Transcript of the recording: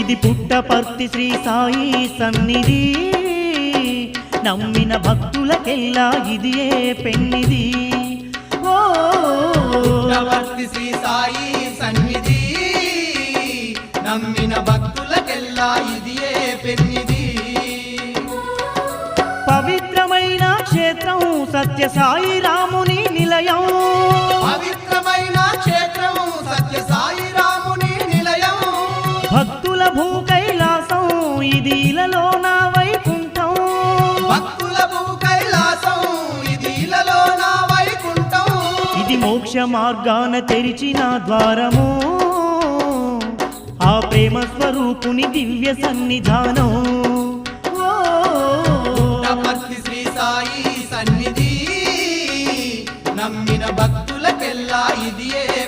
ఇది పుట్టపర్తి శ్రీ సాయి సన్నిధి. నమ్మిన భక్తులకెల్లా ఇది ఏ పెన్నిది ఓ శ్రీ సాయి సన్నిధి. నమ్మిన భక్తులకెల్లా ఇది ఏ పెన్నిది పవిత్రమైన క్షేత్రం సత్య సాయి రాముని నిలయం. భూ కైలాసం నా ఇది మార్గాన తెరిచిన ద్వారము. ఆ ప్రేమ స్వరూపుని దివ్య సన్నిధానం. శ్రీ సాయి సన్నిధి. నమ్మిన భక్తులకెల్లా ఇదియే